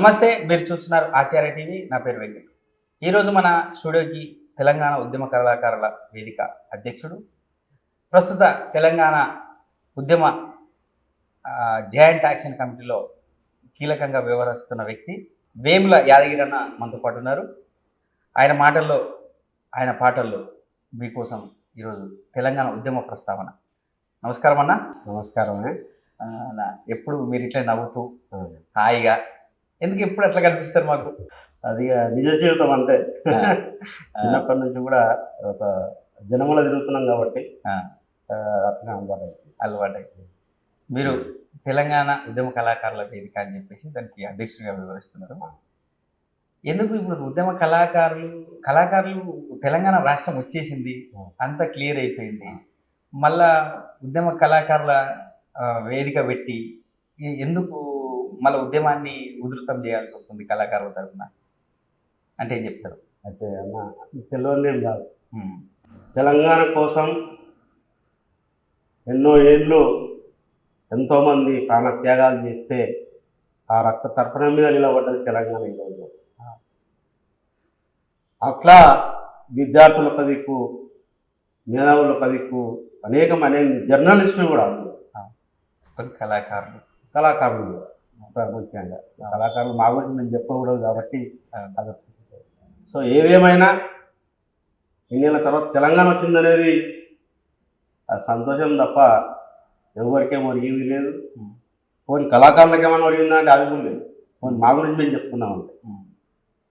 నమస్తే మీరు చూస్తున్నారు ఆచార్య టీవీ. నా పేరు వెంకట్. ఈరోజు మన స్టూడియోకి తెలంగాణ ఉద్యమ కళాకారుల వేదిక అధ్యక్షుడు ప్రస్తుత తెలంగాణ ఉద్యమ జాయింట్ యాక్షన్ కమిటీలో కీలకంగా వ్యవహరిస్తున్న వ్యక్తి వేముల యాదగిరన్న మనతో పాటు ఉన్నారు. ఆయన మాటల్లో ఆయన పాటల్లో మీకోసం ఈరోజు తెలంగాణ ఉద్యమ ప్రస్తావన. నమస్కారం అన్న. నమస్కారమే ఆ, నా- ఎప్పుడు మీరు ఇట్లా నవ్వుతూ హాయిగా ఎందుకు ఎప్పుడు అట్లా కనిపిస్తారు మాకు? అది నిజ జీవితం ఆ, చిన్నప్పటి నుంచి కూడా ఒక జనములో తిరుగుతున్నాం కాబట్టి అట్లనే అలవాటు. అలవాటు మీరు తెలంగాణ ఉద్యమ కళాకారుల వేదిక అని చెప్పేసి దానికి అధ్యక్షుడిగా వివరిస్తున్నారు. ఎందుకు ఇప్పుడు ఉద్యమ కళాకారులు కళాకారులు తెలంగాణ రాష్ట్రం వచ్చేసింది అంతా క్లియర్ అయిపోయింది. మళ్ళా ఉద్యమ కళాకారుల వేదిక పెట్టి ఎందుకు మళ్ళీ ఉద్యమాన్ని ఉధృతం చేయాల్సి వస్తుంది కళాకారుల తరఫున. అంటే ఏం చెప్తారు? అయితే అన్న తెలియదేం కాదు. తెలంగాణ కోసం ఎన్నో ఏళ్ళు ఎంతోమంది ప్రాణత్యాగాలు చేస్తే ఆ రక్త తర్పణం మీద నిలబడ్డది తెలంగాణ ఈరోజు అట్లా విద్యార్థుల కవికు మేధావుల కవికు అనేకం అనేక జర్నలిస్టులు కూడా అందులో కళాకారులు. కళాకారులు కూడా. ఇంకా ముఖ్యంగా కళాకారులు మా గురించి నేను చెప్పకూడదు కాబట్టి. అది సో ఏదేమైనా ఇన్నేళ్ళ తర్వాత తెలంగాణ వచ్చిందనేది ఆ సంతోషం తప్ప ఎవరికేం ఒరిగింది లేదు. పోనీ కళాకారులకు ఏమైనా ఒరిగిందా అంటే అది కూడా లేదు. పోనీ మా గురించి మేము చెప్పుకున్నాం అంటే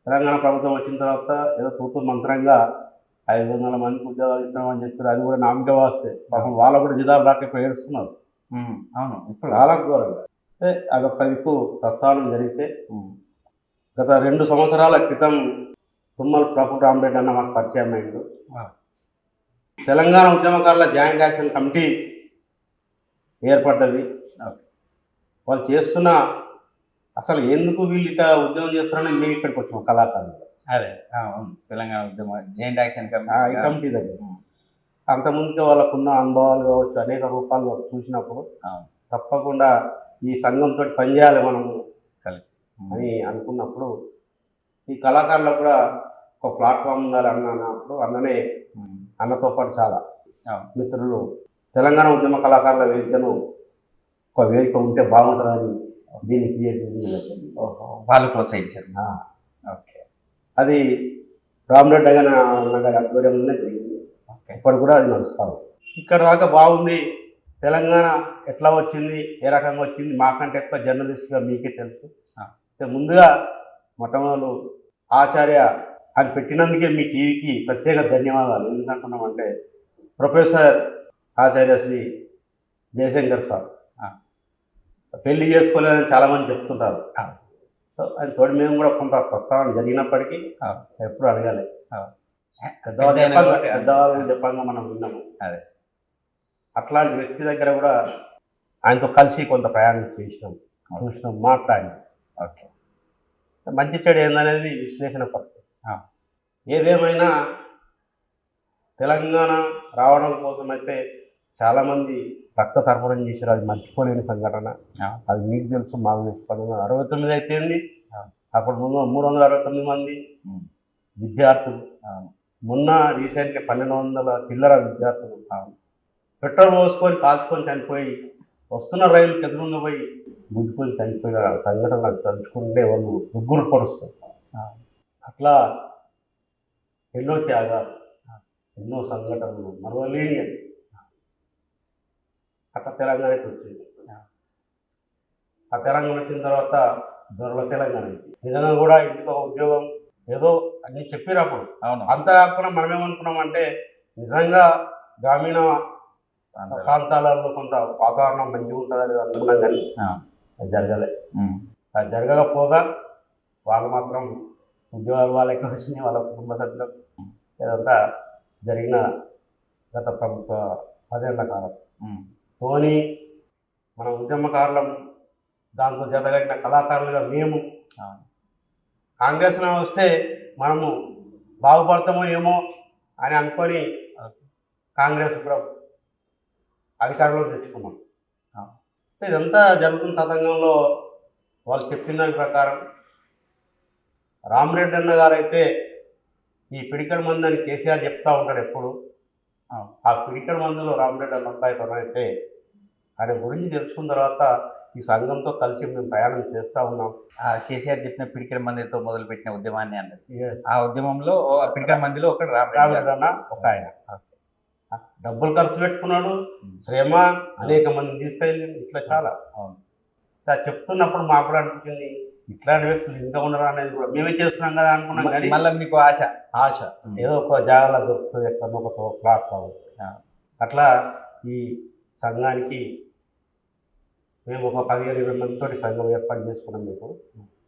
తెలంగాణ ప్రభుత్వం వచ్చిన తర్వాత ఏదో తూతు మంత్రంగా ఐదు వందల మందికి ఉద్యోగాలు ఇస్తామని చెప్పారు. అది కూడా నామకే వాస్తే. పాపం వాళ్ళు కూడా జిదాలు రాక ఏడుస్తున్నారు అవును ఇప్పుడు చాలా ఘోరంగా. అదొక దిక్కు ప్రస్తావన జరిగితే గత రెండు సంవత్సరాల క్రితం తుమ్మల ప్రభు రామరెడ్డి అన్న మాకు పరిచయం అయిండు. ఆ. తెలంగాణ ఉద్యమకారుల జాయింట్ యాక్షన్ కమిటీ ఏర్పడ్డది. వాళ్ళు చేస్తున్న అసలు ఎందుకు వీళ్ళు ఇట్లా ఉద్యోగం చేస్తారని మేము ఇక్కడికి వచ్చాం కళాకారులు అదే. తెలంగాణ ఉద్యమ జాయింట్ యాక్షన్ కమిటీ. కమిటీ దగ్గర. అంతకుముందుకే వాళ్ళకున్న అనుభవాలు కావచ్చు అనేక రూపాలు చూసినప్పుడు. తప్పకుండా ఈ సంఘంతో పనిచేయాలి మనము కలిసి. అని అనుకున్నప్పుడు ఈ కళాకారులకు కూడా ఒక ప్లాట్ఫామ్ ఉండాలి అన్న అన్నప్పుడు అన్ననే అన్నతో పాటు చాలా. మిత్రులు తెలంగాణ ఉద్యమ కళాకారుల వేదికను ఒక వేదిక ఉంటే బాగుంటుందని దీన్ని క్రియేట్ వాళ్ళు ప్రోత్సహించారు. ఓకే. అది రామరెడ్డి అన్న గారి ఆధ్వర్యంలోనే జరిగింది. ఓకే. ఇప్పటి కూడా అది నడుస్తాం ఇక్కడ దాకా బాగుంది. తెలంగాణ ఎట్లా వచ్చింది ఏ రకంగా వచ్చింది మాకంటే ఎక్కువ జర్నలిస్ట్గా మీకే తెలుసు. ముందుగా మొట్టమొదలు ఆచార్య అని పెట్టినందుకే మీ టీవీకి ప్రత్యేక ధన్యవాదాలు. ఎందుకంటున్నామంటే ప్రొఫెసర్ ఆచార్య శ్రీ జయశంకర్ సార్. పెళ్ళి చేసుకోలేదని చాలామంది చెప్తుంటారు. ఆయన తోడు మేము కూడా కొంత ప్రస్తావన జరిగినప్పటికీ. ఎప్పుడు అడగాలి. పెద్దవాళ్ళు చెప్పంగా మనం విన్నాము. అదే. అట్లాంటి వ్యక్తి దగ్గర కూడా ఆయనతో కలిసి కొంత ప్రయాణం చేసినాం. చూసినాం మాట్లాడినాం. ఓకే. మంచి చెడు ఏందనేది విశ్లేషణ పడుతుంది. ఏదేమైనా తెలంగాణ రావడం కోసం అయితే చాలామంది రక్త తర్పణం చేశారు. అది మర్చిపోలేని సంఘటన. అది మీకు తెలుసు మాకు తెలుసు. పంతొమ్మిది వందల అరవై తొమ్మిది అయితే ఏంది ఆ. అప్పుడు ముందు మూడు వందల అరవై తొమ్మిది మంది విద్యార్థులు. మొన్న రీసెంట్గా పన్నెండు వందల చిల్లర విద్యార్థులు. పెట్రోల్ పోసుకొని కాల్చుకొని చనిపోయి వస్తున్న రైలు ఎదురుగా పోయి గుద్దుకొని చనిపోయిన సంఘటన నాకు తలుచుకుంటే వాళ్ళు ముగ్గురు పడుస్తారు. అట్లా ఎన్నో త్యాగాలు ఎన్నో సంఘటనలు మరవలేని అట్లా తెలంగాణకి వచ్చింది ఆ. తెలంగాణ వచ్చిన తర్వాత దొరల తెలంగాణ. నిజంగా కూడా ఇంటికి ఒక ఉద్యోగం ఏదో అన్ని చెప్పారు అప్పుడు అవును అంత కాకుండా మనం ఏమనుకున్నామంటే నిజంగా గ్రామీణ. ప్రాంతాలలో కొంత వాతావరణం మంచిగా ఉంటుందని అనుకున్నాం కానీ. అది జరగలే. అది జరగకపోగా వాళ్ళు మాత్రం ఉద్యోగాలు వాళ్ళకి వచ్చినాయి వాళ్ళ కుటుంబ సభ్యులకు ఇదంతా జరిగిన గత ప్రభుత్వ పదేళ్ళ కాలం. పోనీ మన ఉద్యమకారులం దాంతో జతగట్టిన కళాకారులుగా మేము కాంగ్రెస్ వస్తే మనము బాగుపడతామో ఏమో అని అనుకొని కాంగ్రెస్ కూడా అధికారంలో తెచ్చుకున్నాం ఇదంతా జరుగుతున్న తతంగంలో వాళ్ళు చెప్పిన దాని ప్రకారం రామరెడ్డి అన్న గారు అయితే ఈ పిడికల మందు అని కేసీఆర్ చెప్తా ఉంటాడు ఎప్పుడు. ఆ పిడికల మందులో రామరెడ్డి అన్న అయితే ఆయన గురించి తెలుసుకున్న తర్వాత ఈ సంఘంతో కలిసి మేము ప్రయాణం చేస్తూ ఉన్నాం ఆ కేసీఆర్ చెప్పిన పిడికిడ మందితో మొదలుపెట్టిన ఉద్యమాన్ని అన్నది. ఆ ఉద్యమంలో పిడికిడ మందిలో ఒకటి. రామరెడ్డి అన్న ఒక ఆయన డబ్బులు ఖర్చు పెట్టుకున్నాడు శ్రమ అనేక మంది తీసుకెళ్ళి ఇట్లా చాలా. ఇట్లా చెప్తున్నప్పుడు మాకు కూడా అనిపించింది ఇట్లాంటి వ్యక్తులు ఇంకా ఉండరా అనేది కూడా మేమే చేస్తున్నాం కదా అనుకున్నాం కానీ మళ్ళా మీకు ఆశ. ఆశ. ఏదో ఒక జాగాలో దొరుకుతుంది ఎక్కడో ఒక ప్లాట్ ఆ. అట్లా ఈ సంఘానికి మేము ఒక పదిహేను ఇరవై మందితో సంఘం ఏర్పాటు చేసుకున్నాం మీకు.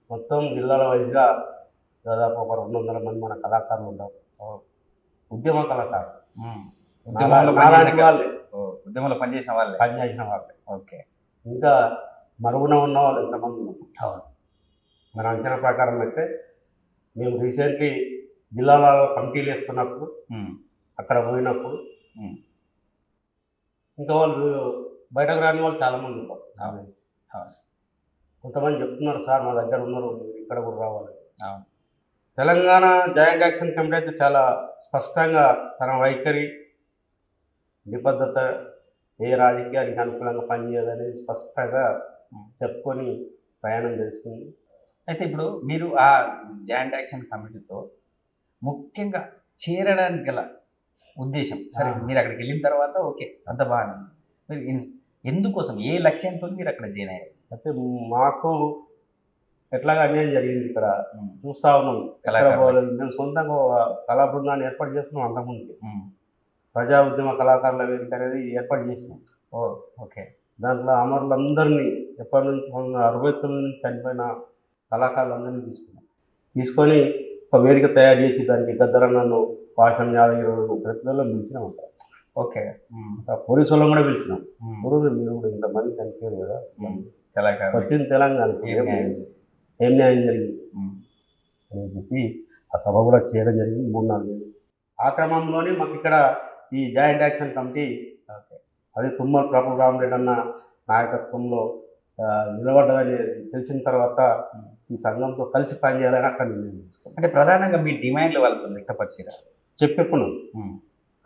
మొత్తం జిల్లాల వైజ్గా దాదాపు ఒక రెండు వందల మంది మన కళాకారులు ఉంటారు ఉద్యమ కళాకారులు. ఉద్యమంలో పనిచేసిన వాళ్ళే. ఉద్యమంలో పనిచేసిన వాళ్ళే. పనిచేసిన వాళ్ళే. ఓకే. ఇంకా మరుగున ఉన్న వాళ్ళు ఎంతమంది ఉన్నారు? మన అంచనా ప్రకారం అయితే మేము రీసెంట్లీ జిల్లాల కమిటీలు వేస్తున్నప్పుడు. అక్కడ పోయినప్పుడు. ఇంకా వాళ్ళు బయటకు రాని వాళ్ళు చాలా మంది ఉంటారు. కొంతమంది చెప్తున్నారు సార్ మా దగ్గర ఉన్నారు ఇక్కడ కూడా రావాలి. తెలంగాణ జాయింట్ యాక్షన్ కమిటీ అయితే చాలా స్పష్టంగా తన వైఖరి నిబద్ధత ఏ రాజకీయానికి అనుకూలంగా పనిచేయాలనేది స్పష్టంగా చెప్పుకొని ప్రయాణం చేస్తుంది అయితే ఇప్పుడు మీరు ఆ జాయింట్ యాక్షన్ కమిటీతో ముఖ్యంగా చేరడానికి గల ఉద్దేశం సరే. మీరు అక్కడికి వెళ్ళిన తర్వాత ఓకే అంత బాగానే. మీరు ఎందుకోసం ఏ లక్ష్యంతో మీరు అక్కడ జాయిన్ అయ్యారు అయితే మాకు ఎట్లాగా అన్యాయం జరిగింది ఇక్కడ. చూస్తా ఉన్నాం మేము సొంతంగా కళా బృందాన్ని ఏర్పాటు చేసుకున్నాం అంతకుముందు. ప్రజా ఉద్యమ కళాకారుల వేదిక అనేది ఏర్పాటు చేసినాం ఓ ఓకే దాంట్లో అమరులందరినీ ఎప్పటి నుంచి అరవై తొమ్మిది నుంచి చనిపోయిన కళాకారులందరినీ తీసుకున్నాం తీసుకొని ఒక వేదిక తయారు చేసి దానికి గద్దరన్నను పాషం యాదగిరి ప్రతిలో పిలిచినాం అక్కడ. ఓకే పోలీసు వాళ్ళని కూడా పిలిచినాం. ఇప్పుడు మీరు కూడా ఇంతమంది చనిపోయారు కదా. కళాకారులు వచ్చింది తెలంగాణకు ఏం న్యాయం? జరిగింది. అని చెప్పి ఆ సభ కూడా చేయడం జరిగింది మూడు నాలుగు. ఆ క్రమంలోనే మాకు ఇక్కడ ఈ జాయింట్ యాక్షన్ కమిటీ అది తుమ్మల ప్రభు రామరెడ్డి అన్న నాయకత్వంలో నిలబడ్డదని తెలిసిన తర్వాత ఈ సంఘంతో కలిసి పనిచేయాలని అక్కడ నిర్ణయం తీసుకున్నాం. అంటే ప్రధానంగా మీ డిమాండ్లు వాళ్ళతో వ్యక్తపరిచిరా చెప్పెక్కున్నాం ఉమ్.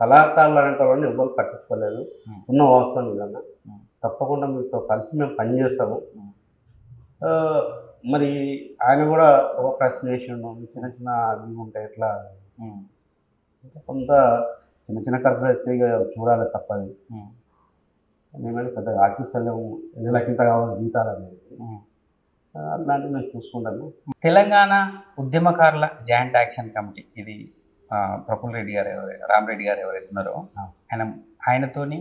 కళాకారులు అనేట వాళ్ళని ఎవరు పట్టించుకోలేదు. ఉన్న విధంగా Hmm. తప్పకుండా మీతో కలిసి మేము పనిచేస్తాము. మరి ఆయన కూడా ఒక ప్రశ్న వేసిండు చిన్న చిన్న అవి ఉంటాయి ఎట్లా. కొంత చిన్న చిన్న ఖర్చులు అయితే ఇక చూడాలి తప్పది. మేమైనా పెద్దగా ఆశిస్తలేము నెలకి ఇంత కావాలి జీతాలు అనేది. అలాంటివి మేము చూసుకుంటాము. తెలంగాణ ఉద్యమకారుల జాయింట్ యాక్షన్ కమిటీ ఇది ప్రఫుల్ రెడ్డి గారు ఎవరైతే రామరెడ్డి గారు ఎవరైతే ఉన్నారో. ఆయన ఆయనతోని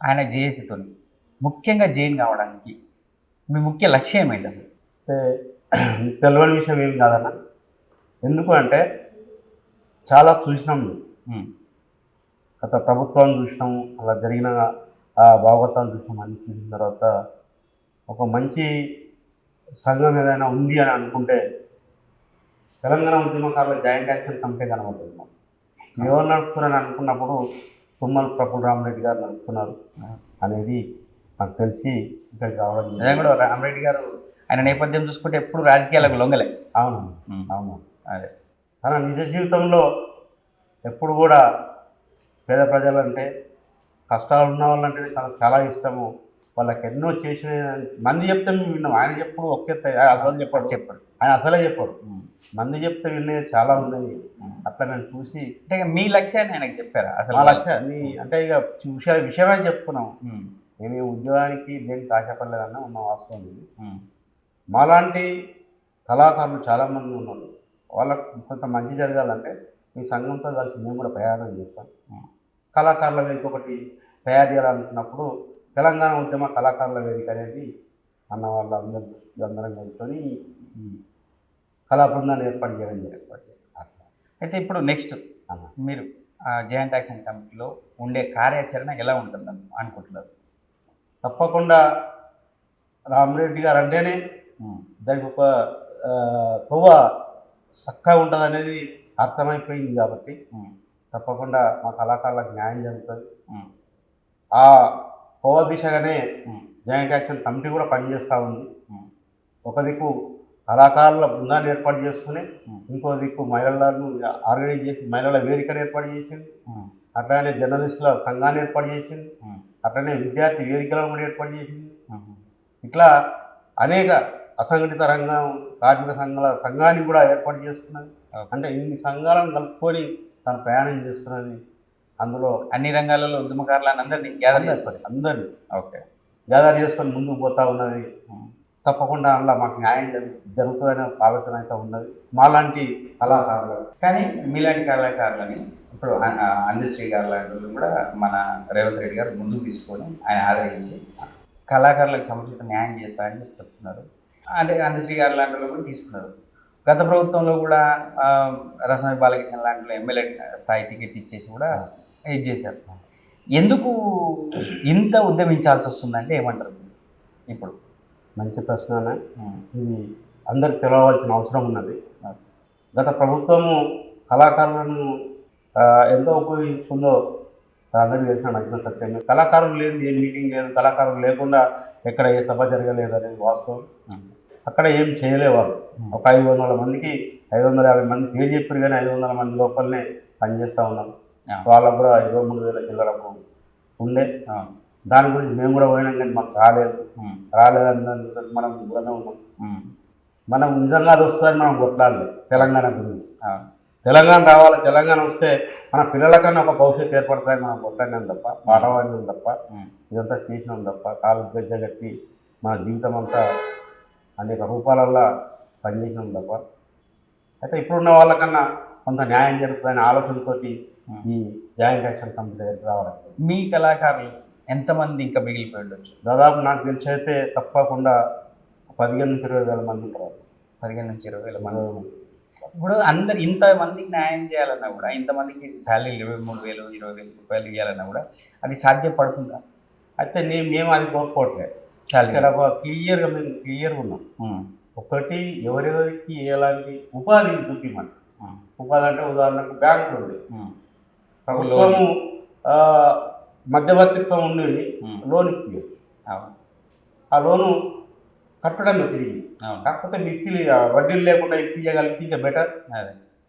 ఆయన జేఏసీతోని ముఖ్యంగా జైన్ కావడానికి మీ ముఖ్య లక్ష్యం ఏంటి అసలు? తెలియని విషయం ఏమి కాదన్న? ఎందుకు అంటే చాలా చూసినాం. గత ప్రభుత్వాన్ని చూసినాము అలా జరిగిన ఆ భాగవతాలు చూసినాం అన్ని చూసిన తర్వాత ఒక మంచి సంఘం ఏదైనా ఉంది అని అనుకుంటే తెలంగాణ ఉద్యమకారుల జాయింట్ యాక్షన్ కమిటీ కనబడుతుంది మాకు. ఎవరు నడుపుతున్నారని అనుకున్నప్పుడు తుమ్మల ప్రఫుల్ రామరెడ్డి గారు నడుపుతున్నారు అనేది నాకు తెలిసి ఇక్కడికి నిజంగా జరిగింది. కూడా రామరెడ్డి గారు ఆయన నేపథ్యం చూసుకుంటే ఎప్పుడు రాజకీయాలకు లొంగలే అవును. అవును అదే తన నిజ జీవితంలో ఎప్పుడు కూడా పేద ప్రజలంటే కష్టాలు ఉన్న వాళ్ళంటే తనకు చాలా ఇష్టము వాళ్ళకి ఎన్నో చేసిన మంది చెప్తే మేము విన్నాం ఆయన చెప్పుడు ఒకే ఆయన అసలు చెప్పాడు చెప్పండి ఆయన అసలే చెప్పాడు. మంది చెప్తే వినేది చాలా ఉన్నాయి. అట్లా నేను చూసి అంటే మీ లక్ష్యాన్ని ఆయనకు చెప్పారా అసలు మా లక్ష్య నీ అంటే ఇక విషయ విషయమే చెప్పుకున్నాం. మేము ఈ ఉద్యోగానికి దేనికి ఆశపడలేదన్న ఉన్న వాస్తవం ఇది. మాలాంటి కళాకారులు చాలామంది ఉన్నారు వాళ్ళకు కొంత మంచి జరగాలంటే ఈ సంఘంతో కలిసి మేము కూడా ప్రయాణం చేస్తాం. కళాకారుల వేదిక ఒకటి తయారు చేయాలనుకున్నప్పుడు తెలంగాణ ఉద్యమ కళాకారుల వేదిక అనేది అన్న వాళ్ళందరూ అందరం కలుపుకొని ఈ కళా బృందాన్ని ఏర్పాటు చేయడం జరిగింది అట్లా అయితే ఇప్పుడు నెక్స్ట్ అన్న మీరు జాయింట్ యాక్షన్ కమిటీలో ఉండే కార్యాచరణ ఎలా ఉంటుందని అనుకుంటున్నారు తప్పకుండా రామరెడ్డి గారు అంటేనే. దానికి ఒక తొవ్వ చక్కగా ఉంటుంది అనేది అర్థమైపోయింది కాబట్టి. తప్పకుండా మా కళాకారులకు న్యాయం జరుగుతుంది. ఆ కోవ దిశగానే. జాయింట్ యాక్షన్ కమిటీ కూడా పనిచేస్తూ ఉంది. ఒక దిక్కు కళాకారుల బృందాన్ని ఏర్పాటు చేసుకుని ఉమ్. ఇంకో దిక్కు మహిళలను ఆర్గనైజ్ చేసి మహిళల వేదికను ఏర్పాటు చేసింది. అట్లానే జర్నలిస్టుల సంఘాన్ని ఏర్పాటు చేసింది. అట్లనే విద్యార్థి వేదికలను కూడా ఏర్పాటు చేసింది. ఇట్లా అనేక అసంఘటిత రంగం కార్మిక సంఘాల సంఘాన్ని కూడా ఏర్పాటు చేసుకున్నది. అంటే ఇన్ని సంఘాలను కలుపుకొని తను ప్రయాణం చేస్తున్నది అందులో అన్ని రంగాలలో ఉద్యమకారులను అందరినీ గ్యాదర్ చేసుకోవాలి. అందరినీ. ఓకే. గ్యాదర్ చేసుకొని ముందుకు పోతా ఉన్నది. తప్పకుండా అందులో మాకు న్యాయం జరుగు జరుగుతుందనే ఆలోచన అయితే ఉన్నది. మాలాంటి కళాకారులు. కానీ మీలాంటి కళాకారులని ఇప్పుడు అందశ్రీ గారు లాంటి వాళ్ళు కూడా మన రేవంత్ రెడ్డి గారు ముందుకు తీసుకొని ఆయన ఆదరించి కళాకారులకు సముచిత న్యాయం చేస్తా అని చెప్పి చెప్తున్నారు. అంటే అందశ్రీ గారు లాంటి వాళ్ళు కూడా తీసుకున్నారు. గత ప్రభుత్వంలో కూడా ఆ, రసమై బాలకృష్ణ లాంటి ఎమ్మెల్యే స్థాయి టికెట్ ఇచ్చేసి కూడా ఇది చేశారు. ఎందుకు ఇంత ఉద్యమించాల్సి వస్తుందంటే ఏమంటారు? ఇప్పుడు. మంచి ప్రశ్ననే ఉమ్, ఇది అందరికి తెలవాల్సిన అవసరం ఉన్నది. గత ప్రభుత్వము కళాకారులను ఎంతో ఉపయోగించుకుందో అందరికీ తెలిసిన నగ్న సత్యమే. కళాకారులు లేని ఏ మీటింగ్ లేదు. కళాకారులు లేకుండా ఎక్కడ ఏ సభ జరగలేదు అనేది వాస్తవం. అక్కడ ఏం చేయలేవారు. ఒక ఐదు వందల మందికి ఐదు వందల యాభై మంది పేరు చెప్పారు కానీ ఐదు వందల మంది లోపలనే పనిచేస్తూ ఉన్నాం. వాళ్ళకు కూడా ఇరవై మూడు వేల చిల్లరకు ఉండే. దాని గురించి మేము కూడా పోయినాం కానీ మాకు రాలేదు. రాలేదని మనం దూరంగా ఉన్నాం. మనం నిజంగా అది వస్తుందని మనం కొట్లాడలేదు. తెలంగాణ గురించి. తెలంగాణ రావాలి. తెలంగాణ వస్తే మన పిల్లలకన్నా ఒక భవిష్యత్తు ఏర్పడుతుందని మనం కొట్లాడినాం తప్ప పాడవాడినాం తప్ప ఇదంతా చేసినాం తప్ప కాలు గజ్జ కట్టి మన జీవితం అంతా అనేక రూపాలల్లో పనిచేసినాం తప్ప. అయితే ఇప్పుడున్న వాళ్ళకన్నా కొంత న్యాయం జరుగుతుందనే ఆలోచనతోటి ఈ జాయింట్ యాక్షన్ కమిటీ దగ్గరికి రావాలండి. మీ కళాకారులు ఎంతమంది ఇంకా మిగిలిపోయి ఉండొచ్చు? దాదాపు నాకు తెలిసి అయితే తప్పకుండా పదిహేను నుంచి ఇరవై వేల మంది ఉంటారు. పదిహేను నుంచి ఇరవై వేల మంది. ఇప్పుడు అందరు ఇంత మందికి న్యాయం చేయాలన్నా కూడా ఇంతమందికి శాలరీ ఇరవై మూడు వేలు ఇరవై వేలు రూపాయలు ఇవ్వాలన్నా కూడా అది సాధ్యపడుతుందా? అయితే నేను మేము అది కోరుకోవట్లేదు ఇక్కడ క్లియర్గా మేము క్లియర్గా ఉన్నాం. ఒకటి ఎవరెవరికి ఎలాంటి ఉపాధి చూపించమని ఉపాధి అంటే ఉదాహరణకు బ్యాంకులు ఉంది ప్రభుత్వము మధ్యవర్తిత్వం ఉండేవి లోన్ అవును. ఆ లోను కట్టడమే తిరిగి. కాకపోతే మిత్తిలు వడ్డీలు లేకుండా ఇప్పించగలిగితే ఇంకా బెటర్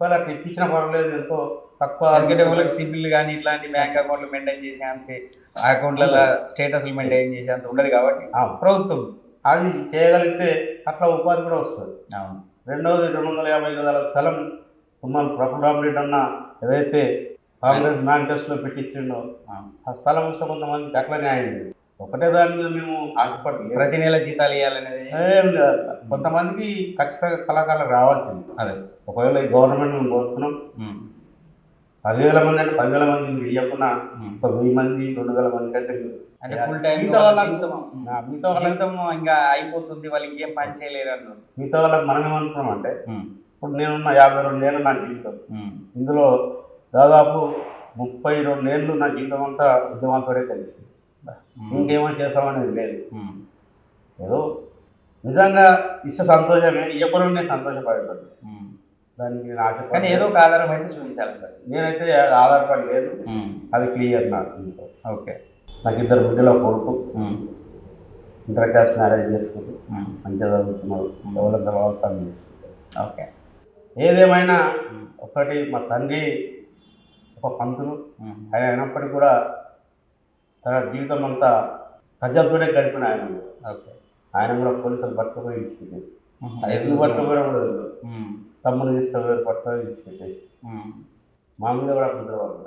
అదే వాళ్ళు అట్లా ఇప్పించిన పర్వాలేదు ఎంతో తక్కువ ఎందుకంటే వాళ్ళకి సిబిల్ కానీ ఇట్లాంటి బ్యాంక్ అకౌంట్లు మెయింటైన్ చేసే అంత. ఆ అకౌంట్లలో స్టేటస్లు మెయింటైన్ చేసే అంత ఉండదు కాబట్టి ప్రభుత్వం అది చేయగలిగితే అట్లా ఉపాధి కూడా వస్తుంది. అవును. రెండవది రెండు వందల యాభై గదాల స్థలం తుమ్మల ప్రభురామరెడ్డి అన్న ఏదైతే కాంగ్రెస్ మేనిఫెస్టోలో పెట్టించిండో. ఆ స్థలం వస్తే కొంతమందికి అట్లా న్యాయం లేదు. ఒకటే దాని మీద మేము ఆశపడలేదు. ప్రతి నెల జీతాలు ఇవ్వాలనేది ఏం లేదు. కొంతమందికి ఖచ్చితంగా కళాకారులు రావాల్సింది. అదే. ఒకవేళ ఈ గవర్నమెంట్ మేము కోరుతున్నాం పదివేల మంది అంటే పదివేల మంది మీరు ఇవ్వకుండా. ఒక వెయ్యి మంది రెండు వేల మందికి అయితే అంటే ఫుల్ టైం మిగతా వాళ్ళకు ఇంకా అయిపోతుంది వాళ్ళు ఇంకేం పని చేయలేరు అన్నారు. మిగతా వాళ్ళకి మనం ఏమనుకున్నాం అంటే ఇప్పుడు నేనున్న యాభై రెండు ఏళ్ళు నా జీవితం. ఇందులో దాదాపు ముప్పై రెండు ఏళ్ళు నా జీవితం అంతా ఉద్యమంతోనే కలిసి. ఉమ్, ఇంకేమైనా చేస్తామనేది లేదు. ఏదో నిజంగా ఇస్తే సంతోషమే ఇవ్వకుండా నేను సంతోషపడేటట్టు ఉమ్. దానికి నేను కానీ ఆశపడి ఏదో ఒక ఆధారం అయితే చూపించాలంటారు నేనైతే ఆధారపడి లేదు. అది క్లియర్ నాకు. ఓకే. నాకు ఇద్దరు బిడ్డల కొడుకు. ఇంటర్ క్యాస్ట్ మ్యారేజ్ చేసుకుంటూ మంచిగా చదువుతున్నారు ఎవరి తర్వాత. ఓకే. ఏదేమైనా ఒకటి మా తండ్రి ఒక పంతులు ఆయన అయినప్పటికీ కూడా తన జీవితం అంతా ప్రజలతోనే గడిపిన ఆయన. ఓకే. ఆయన కూడా పోలీసులు పట్టుకుపోయి ఎందుకు? పట్టుకుపోయినా కూడా తమ్ముడు తీసుకుపోయి పట్టుకొని ఇచ్చిపెట్టారు ఉమ్. మా మీద కూడా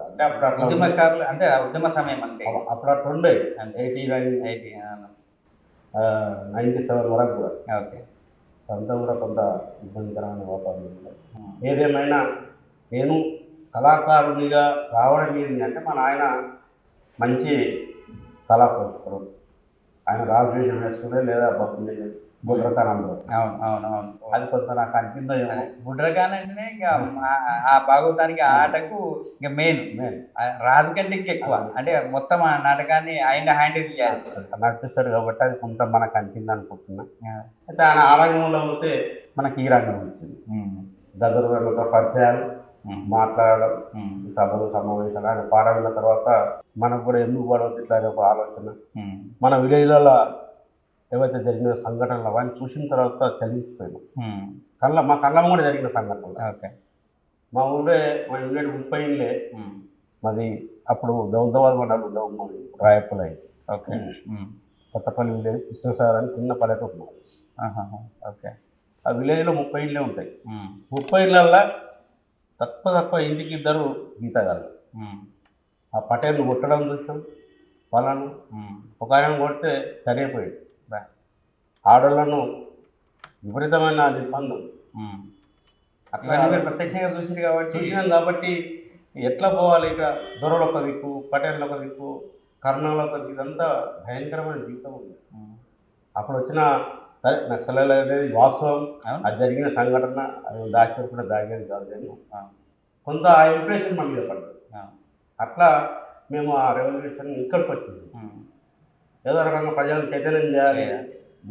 అంటే అప్పుడు. ఉద్యమకారులు అంటే ఉద్యమ సమయం అంతే అప్పుడు- అట్లా ఉండే. ఎయిటీ నైన్ అవును. నైంటీ సెవెన్ వరకు కూడా. ఓకే. అంతా కూడా కొంత ఇబ్బందికరమైన వాతావరణం ఏదేమైనా నేను కళాకారునిగా రావడం ఏంటి అంటే మా నాయన మంచి కళాకారుడు ఆయన రాజవేషం వేసుకునే లేదా భక్తులు బుడ్రకానంలో అవును అవును అవును. అది కొంత నాకు అనిపిందో ఏమో. బుడ్రకాన్ అంటేనే ఇక ఆ- భాగవతానికి ఆ ఆటకు ఇక మెయిన్. నేను రాజు కంటే ఇంకా ఎక్కువ అంటే మొత్తం ఆ నాటకాన్ని ఆయన హ్యాండిల్ చేయాల్సి వస్తుంది నడిపిస్తాడు కాబట్టి అది కొంత మనకు అనిపింది అనుకుంటున్నా. అయితే ఆయన ఆ రంగంలో పోతే మనకి ఈ రంగం వచ్చింది. ఉమ్, దగ్గర పరిచయాలు మాట్లాడడం సభలు సమావేశాలు ఆయన పాట విన్న తర్వాత మనకు కూడా ఎందుకు పడవద్దు ఇట్లా ఒక ఆలోచన. మన విలేజ్లలో ఏవైతే జరిగిన సంఘటనలు అవన్నీ చూసిన తర్వాత చలించిపోయాను. కళ్ళ మా కళ్ళమ్మ కూడా జరిగిన సంఘటనలు ఓకే మా ఊళ్ళే మా ఉండేది ముప్పై ఇళ్ళే. మాది అప్పుడు దౌదవాద మండలం ఉండవు Rayapalli okay um. Kothapalli village Krishnasagar అని చిన్న పల్లెటూరు. ఓకే ఆ విలేజ్లో ముప్పై ఇళ్ళే ఉంటాయి. ముప్పై ఇళ్ళల్లో తక్కువ తక్కువ ఇంటికి ఇద్దరు గీతగాళ్ళు. ఆ పటేల్ని కొట్టడం చూసాం వాళ్ళను ఉమ్. ఒక ఆయన కొడితే సరిపోయాడు బా. ఆడోళ్ళను విపరీతమైన నిర్బంధం. అట్లా మీరు ప్రత్యక్షంగా చూసారు కాబట్టి చూసినాం కాబట్టి ఎట్లా పోవాలి ఇక్కడ దొరల ఒక దిక్కు పటేళ్ళ ఒక దిక్కు కర్ణాల ఒక దిక్కు ఇదంతా భయంకరమైన జీవితం ఉంది. అప్పుడు వచ్చిన సరే నక్సలైలు అనేది వాస్తవం. అది జరిగిన సంఘటన అది దాచిపెట్టుకుంటే దాగేది కాదు కానీ. కొంత ఆ ఇంప్రెషన్ మన మీద పడ్డది ఆ. అట్లా మేము ఆ రెవల్యూషన్ ఇక్కడికి వచ్చింది. ఏదో రకంగా ప్రజలను చైతన్యం చేయాలి.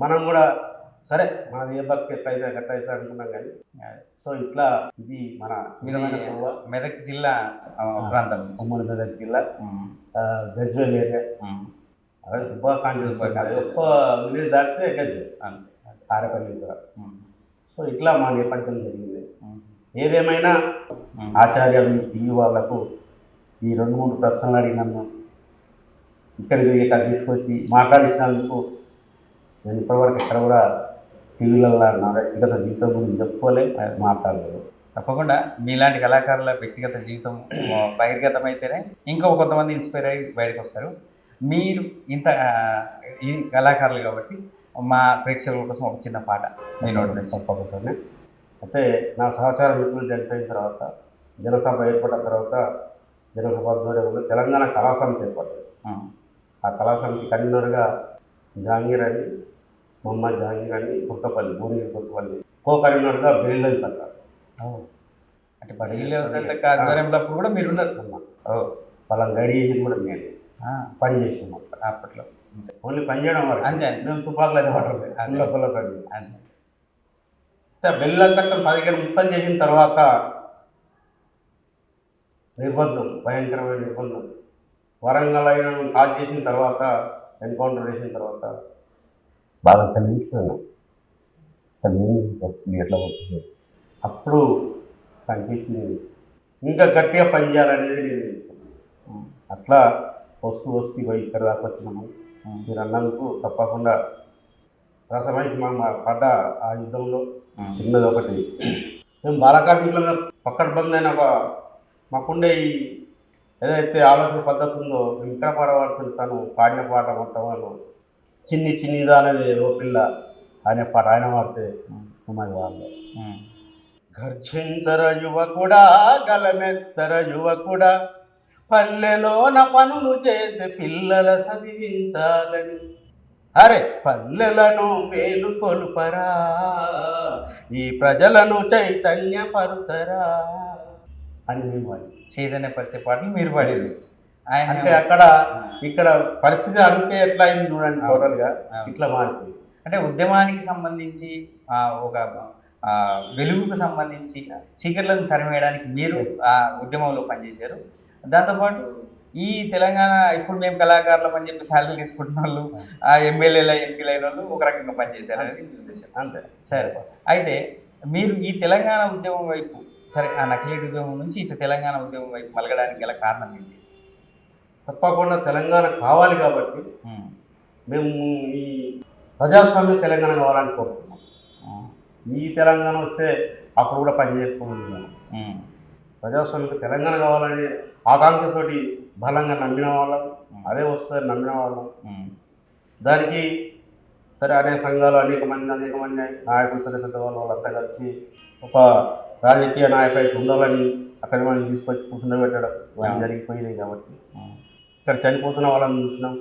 మనం కూడా సరే మనది ఏ బతుకు అయితే గట్ట అయితే అనుకున్నాం కానీ. సో ఇట్లా ఇది మన. మెదక్ జిల్లా ప్రాంతం ఉమ్మడి మెదక్ జిల్లా గజ్వేల్ ఏరియా. అదే దుబ్బా కాంజల్. ఎక్కువ విలేజ్ దాటితే గజ్వేల్. ఆరపల్లి కూడా. సో ఇట్లా మా నేపథ్యం జరిగింది. ఏదేమైనా. ఆచార్య టీవీ వాళ్ళకు ఈ రెండు మూడు ప్రశ్నలు అడిగినాను ఇక్కడికి ఇక్కడ తీసుకొచ్చి మాట్లాడించినందుకు నేను ఇప్పటివరకు ఎక్కడ కూడా టీవీలలో నా వ్యక్తిగత జీవితం గురించి చెప్పుకోలే మాట్లాడలేదు. తప్పకుండా మీలాంటి కళాకారుల వ్యక్తిగత జీవితం బహిర్గతమైతేనే ఇంకో కొంతమంది ఇన్స్పైర్ అయ్యి బయటకు వస్తారు. మీరు ఇంత ఈ కళాకారులు కాబట్టి మా ప్రేక్షకుల కోసం ఒక చిన్న పాట మీ నోటి నుంచి చెప్పబోతాను అయితే నా సహచార మిత్రులు చనిపోయిన తర్వాత జనసభ ఏర్పడిన తర్వాత జనసభ ఆధ్వర్యంలో తెలంగాణ కళా సమితి ఏర్పడింది. ఆ కళా సమితి కన్వీనర్గా జహాంగీర్ అని మొహమ్మద్ జహాంగీర్ అని కుక్కపల్లి భువనగిరి కుక్కపల్లి కో కన్వీనర్గా బిల్డన్ సర్కార్ అంటే బడిలో ఆధ్వర్యంలో కూడా అన్న ఓ. వాళ్ళని గడి చేసింది కూడా నేను పని చేసిన మొత్తం. అప్పట్లో. ఓన్లీ పని చేయడం వరకు. అంతే మేము తుపాకులు అయితే పట్టలేదు అంతే. బెల్లంతా పదిహేను ముప్పై చేసిన తర్వాత నిర్బంధం భయంకరమైన నిర్బంధం. వరంగల్ అయిన కాల్ చేసిన తర్వాత ఎన్కౌంటర్ చేసిన తర్వాత బాగా చదివించుకున్నాం అసలు ఏం ఎట్లా అప్పుడు కనిపించింది ఇంకా గట్టిగా పనిచేయాలనేది నేను. అట్లా వస్తూ వస్తూ పోయి ఇక్కడ దాకా వచ్చినాము. మీరు అన్నందుకు తప్పకుండా రసమైకి మా మా పడ్డ ఆ యుద్ధంలో. చిన్నది ఒకటి మేము బాలకాతీతంగా పక్కడబంద్ అయిన ఒక మాకుండే ఈ ఏదైతే ఆలోచన పద్ధతి ఉందో ఇక్కడ పాడబడుతుంది తను పాడిన పాట వాళ్ళు చిన్ని చిన్ని దానవే ఓ పిల్ల. అనే పాట ఆయన పాడితే ఉన్నది వాళ్ళు. గర్జించర యువకుడా గలమెత్తర యువకుడా. పల్లెలోన పనులు చేసే పిల్లల చదివించాలని. అరే పల్లెలను మేలు కొలుపరా. ఈ ప్రజలను చైతన్యపరుతరా. అని మేము చైతన్యపరిచే పాటలు మీరు పాడారు. ఆయన అంటే అక్కడ ఇక్కడ పరిస్థితి అంతే ఎట్లా అయింది చూడండి టోటల్గా ఇట్లా మారిపోయింది. అంటే ఉద్యమానికి సంబంధించి ఒక వెలుగుకు సంబంధించి చీకట్లను తరిమేయడానికి మీరు ఆ ఉద్యమంలో పనిచేశారు. దాంతోపాటు ఈ తెలంగాణ ఇప్పుడు మేము కళాకారులం అని చెప్పి శాలరీ తీసుకుంటున్న వాళ్ళు ఆ ఎమ్మెల్యేల ఎంపీలు అయిన వాళ్ళు ఒక రకంగా పనిచేశారు అనేది అంతే. సరే అయితే మీరు ఈ తెలంగాణ ఉద్యమం వైపు సరే ఆ నక్సలైట్ ఉద్యమం నుంచి ఇటు తెలంగాణ ఉద్యమం వైపు మలగడానికి గల కారణం ఏంటి? తప్పకుండా తెలంగాణ కావాలి కాబట్టి మేము ఈ ప్రజాస్వామ్య తెలంగాణ కావాలని కోరుకుంటున్నాం. ఉమ్, ఈ తెలంగాణ వస్తే అప్పుడు కూడా పని చేయకపోతున్నాం ఉమ్, ప్రజాస్వామ్య తెలంగాణ కావాలని ఆకాంక్షతోటి బలంగా నమ్మిన వాళ్ళం అదే వస్తుంది నమ్మిన వాళ్ళం. దానికి సరే అనేక సంఘాలు అనేక మంది అనేక మంది నాయకులు పెద్ద పెద్ద వాళ్ళు వాళ్ళంతా కలిసి ఒక రాజకీయ నాయకులు అయితే ఉండాలని అక్కడి మనం తీసుకొచ్చి కూర్చుండబెట్టడం జరిగిపోయినాయి కాబట్టి. ఇక్కడ చనిపోతున్న వాళ్ళని చూసినాం.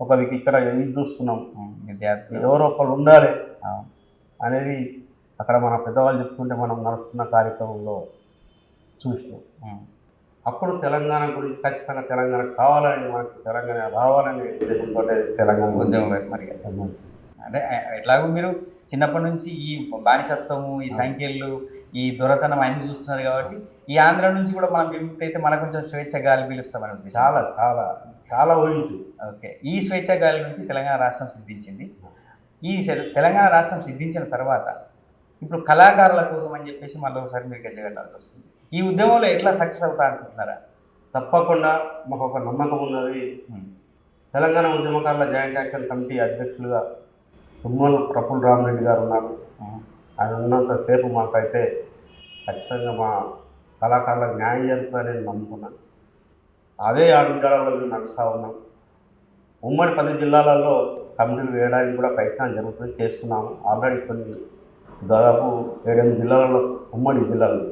ఒక దిక్కు ఇక్కడ ఇది చూస్తున్నాం? విద్యార్థులు. ఎవరో ఒకళ్ళు ఉండాలి అనేది అక్కడ మన పెద్దవాళ్ళు చెప్తుంటే మనం నడుస్తున్న కార్యక్రమంలో చూసినాం. అప్పుడు తెలంగాణ గురించి ఖచ్చితంగా తెలంగాణ కావాలని మనకి తెలంగాణ రావాలని ఉద్దేశంతో తెలంగాణ ఉద్యమం మరి. అంటే ఎట్లాగో మీరు చిన్నప్పటి నుంచి ఈ బానిసత్వము ఈ సంఖ్యలు ఈ దొరతనం అన్ని చూస్తున్నారు కాబట్టి ఈ ఆంధ్ర నుంచి కూడా మనం విముక్తి అయితే మనకు కొంచెం స్వేచ్ఛ గాలి పీలుస్తామని చాలా చాలా చాలా ఊహించు. ఓకే. ఈ స్వేచ్ఛ గాలి నుంచి తెలంగాణ రాష్ట్రం సిద్ధించింది. ఈ తెలంగాణ రాష్ట్రం సిద్ధించిన తర్వాత ఇప్పుడు కళాకారుల కోసం అని చెప్పేసి మళ్ళీ ఒకసారి మీరు గెచ్చగట్టాల్సి వస్తుంది. ఈ ఉద్యమంలో ఎట్లా సక్సెస్ అవుతా అనుకుంటున్నారా? తప్పకుండా మాకు ఒక నమ్మకం ఉన్నది. తెలంగాణ ఉద్యమకారుల జాయింట్ యాక్షన్ కమిటీ అధ్యక్షులుగా తుమ్మల ప్రఫుల్ రామరెడ్డి గారు ఉన్నారు. ఆయన ఉన్నంతసేపు మాకైతే ఖచ్చితంగా మా కళాకారులకు న్యాయం జరుగుతుందని నేను నమ్ముతున్నాను అదే అడుగుజాడలో మేము నడుస్తూ ఉన్నాం. ఉమ్మడి పది జిల్లాలలో కమిటీలు వేయడానికి కూడా ప్రయత్నం జరుగుతుంది చేస్తున్నాము. ఆల్రెడీ కొన్ని దాదాపు ఏడెనిమిది జిల్లాలలో ఉమ్మడి జిల్లాలు.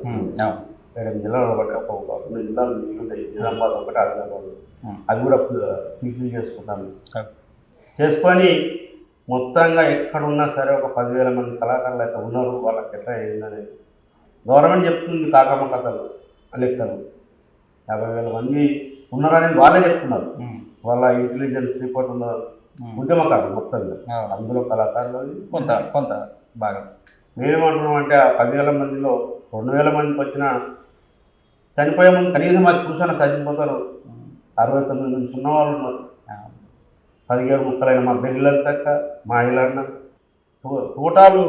ఏడెనిమిది జిల్లాలు ఒకటి ఒక రెండు జిల్లాలు మిగిలింటాయి నిజామాబాద్ ఒకటి ఆదిలాబాద్. అది కూడా ఫిల్ చేసుకుంటాను. చేసుకొని మొత్తంగా ఎక్కడున్నా సరే ఒక పదివేల మంది కళాకారులు అయితే ఉన్నారు వాళ్ళకి ఎట్లా అయిందని గవర్నమెంట్ చెప్తుంది కాకమ్మ కథలు లెక్కలు యాభై వేల మంది ఉన్నారనేది వాళ్ళే చెప్తున్నారు. వాళ్ళ ఇంటెలిజెన్స్ రిపోర్ట్ ఉన్న ఉమ్. ఉద్యమకారులు మొత్తంగా. అందులో కళాకారులు కొంత కొంత బాగా మేమేమంటున్నాం అంటే ఆ పదివేల మందిలో రెండు వేల మందికి వచ్చిన చనిపోయే ముందు కనీసం అది చచ్చిపోతారు ఉమ్. అరవై తొమ్మిది నుంచి ఉన్నవాళ్ళు ఉన్నారు. పదిహేడు ముక్కలైన మా బిడ్డలు తక్క మా ఇళ్ళన్న తూ- తూటాలు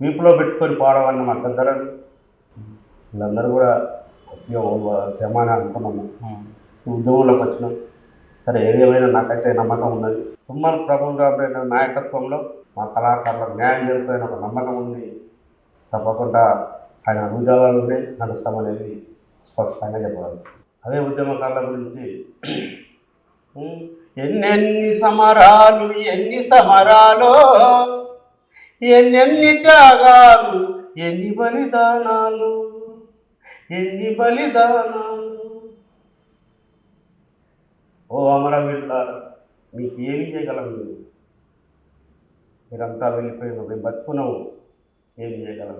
వీపులో పెట్టుకొని పాడవన్న మా పెద్దరని వీళ్ళందరూ కూడా శమాని అనుకున్నాము ఉద్యమంలోకి వచ్చినాం. సరే ఏదేమైనా నాకైతే నమ్మకం ఉన్నది. తుమ్మల ప్రభు రామరెడ్డి నాయకత్వంలో మా కళాకారులకు న్యాయం జరుగుతున్న ఒక నమ్మకం ఉంది. తప్పకుండా ఆయన అభిజాలలోనే నడుస్తామనేది స్పష్టంగా చెప్పగలను. అదే ఉద్యమకారుల గురించి ఎన్నెన్ని సమరాలు ఎన్ని సమరాలు ఎన్నెన్ని త్యాగాలు ఎన్ని బలిదానాలు ఎన్ని బలిదానాలు. ఓ అమరవీరులారా మీకు ఏమి చేయగలం మీరంతా వెళ్ళిపోయిన మేము బతుకున్నాము ఏం చేయగలం?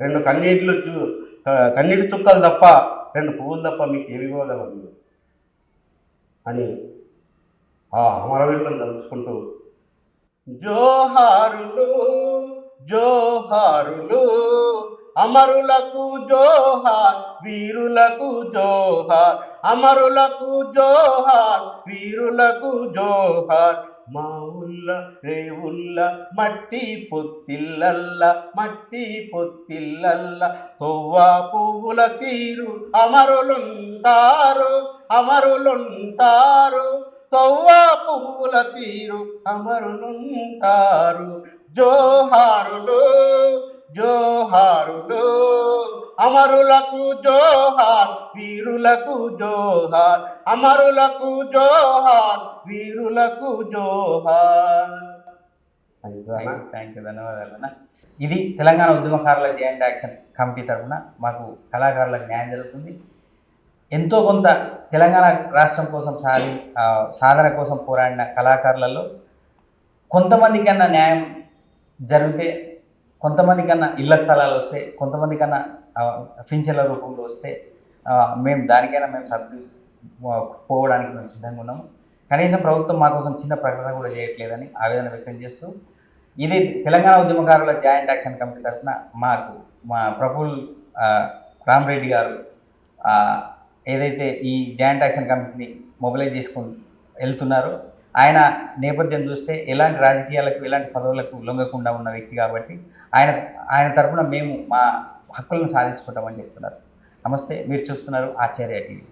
రెండు కన్నీళ్ళు చూ కన్నీటి చుక్కలు తప్ప రెండు పువ్వులు తప్ప మీకు ఏమి ఇవ్వగలం అని ఆ అమరవీరులను తలుచుకుంటూ జోహారులు జోహారులు అమరులకు జోహార్ వీరులకు జోహార్. అమరులకు జోహార్ వీరులకు జోహార్. మా ఉల్ల రేవుల్ల మట్టి పొత్తిల్లల్ల మట్టి పొత్తిల్లల్ల. తొవ్వ పువ్వుల తీరు అమరులుంటారు అమరులుంటారు. తొవ్వ పువ్వుల తీరు అమరులుంటారు. జోహారులు జోహారులు అమరులకు జోహార్ వీరులకు జోహార్. అమరులకు జోహార్ వీరులకు జోహార్? థ్యాంక్ యూ ధన్యవాదాలు ఇది తెలంగాణ ఉద్యమకారుల జాయింట్ యాక్షన్ కమిటీ తరఫున మాకు కళాకారులకు న్యాయం జరుగుతుంది. ఎంతో కొంత తెలంగాణ రాష్ట్రం కోసం సాధి సాధన కోసం పోరాడిన కళాకారులలో కొంతమంది కన్నా న్యాయం జరిగితే కొంతమంది కన్నా ఇళ్ళ స్థలాలు వస్తే కొంతమంది కన్నా ఆ, రూపంలో వస్తే మేము దానికైనా మేము సర్ది పోవడానికి మేము సిద్ధంగా ఉన్నాము. కనీసం ప్రభుత్వం మా కోసం చిన్న ప్రకటన కూడా చేయట్లేదని ఆవేదన వ్యక్తం చేస్తూ ఇది తెలంగాణ ఉద్యమకారుల జాయింట్ యాక్షన్ కమిటీ తరఫున మాకు మా ప్రఫుల్ రామరెడ్డి గారు ఏదైతే ఈ జాయింట్ యాక్షన్ కమిటీని మొబిలైజ్ చేసుకుని వెళ్తున్నారో ఆయన నేపథ్యం చూస్తే ఎలాంటి రాజకీయాలకు ఎలాంటి పదవులకు లొంగకుండా ఉన్న వ్యక్తి కాబట్టి ఆయన ఆయన తరఫున మేము మా హక్కులను సాధించుకుంటామని చెప్తున్నారు. నమస్తే మీరు చూస్తున్నారు ఆచార్య టీవీ.